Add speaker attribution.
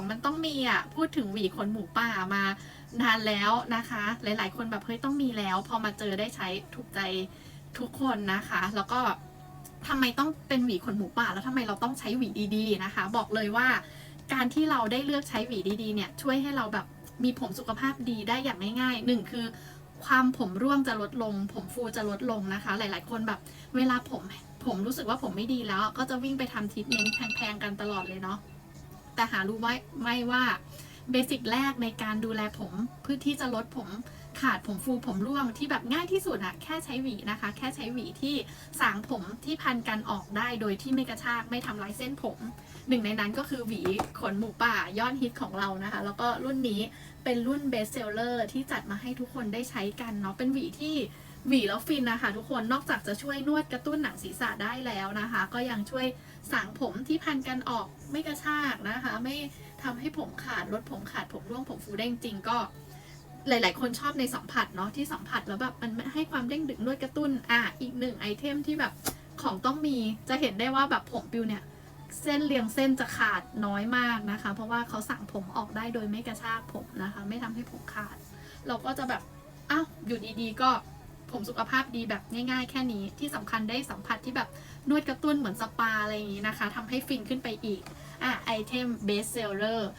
Speaker 1: ของมันต้องมีอะพูดถึงหวีขนหมูป่ามานานแล้วนะคะ หลาย ๆ คนแบบเฮ้ยต้องมีแล้ว พอมาเจอได้ใช้ถูกใจทุกคนนะคะ แล้วก็ทำไมต้องเป็นหวีขนหมูป่า แล้วทำไมเราต้องใช้หวีดีๆนะคะ บอกเลยว่าการที่เราได้เลือกใช้หวีดีๆ เนี่ยช่วยให้เราแบบมีผมสุขภาพดีได้อย่างง่ายๆหนึ่งคือความผมร่วงจะลดลง ผมฟูจะลดลงนะคะ หลายๆ คนแบบ เวลาผมผมรู้สึกว่าผมไม่ดีแล้ว ก็จะวิ่งไปทำทรีทเมนต์แพงๆกันตลอดเลยเนาะ แต่หารู้ไว้ไม่ว่าเบสิกแรกในการดูแลผมเพื่อที่จะลดผมขาดผมฟูผมร่วงที่แบบง่ายที่สุดอะแค่ใช้หวีนะคะ แค่ใช้หวีที่สางผมที่พันกันออกได้โดยที่ไม่กระชากไม่ทำลายเส้นผม หนึ่งในนั้นก็คือหวีขนหมูป่ายอดฮิตของเรานะคะ แล้วก็รุ่นนี้เป็นรุ่นเบสเซลเลอร์ที่จัดมาให้ทุกคนได้ใช้กันเนาะเป็นหวีที่ หวีแล้วฟินนะคะ ทุกคนนอกจากจะช่วยนวดกระตุ้นหนังศีรษะได้แล้วนะคะ ก็ยังช่วยสางผมที่พันกันออกไม่กระชากนะคะ ไม่ทำให้ผมขาดลดผมขาดผมร่วงผมฟูได้จริงก็ หลาย ๆ คนชอบในสัมผัสเนาะที่สัมผัสแล้วแบบมันให้ความเด้งดึงนวดกระตุ้นอะอีกหนึ่งไอเทมที่แบบของต้องมีจะเห็นได้ว่าแบบผมปิวเนี่ยเส้นเรียงเส้นจะขาดน้อยมากนะคะ เพราะว่าเขาสั่งผมออกได้โดยไม่กระชากผมนะคะ ไม่ทำให้ผมขาด เราก็จะแบบอ้าวอยู่ดีๆก็ ผมสุขภาพดีแบบง่าย ๆ แค่นี้ที่สำคัญได้สัมผัสที่แบบนวดกระตุ้นเหมือนสปาอะไรอย่างนี้นะคะทำให้ฟินขึ้นไปอีกอะไอเทมเบสเซลเลอร์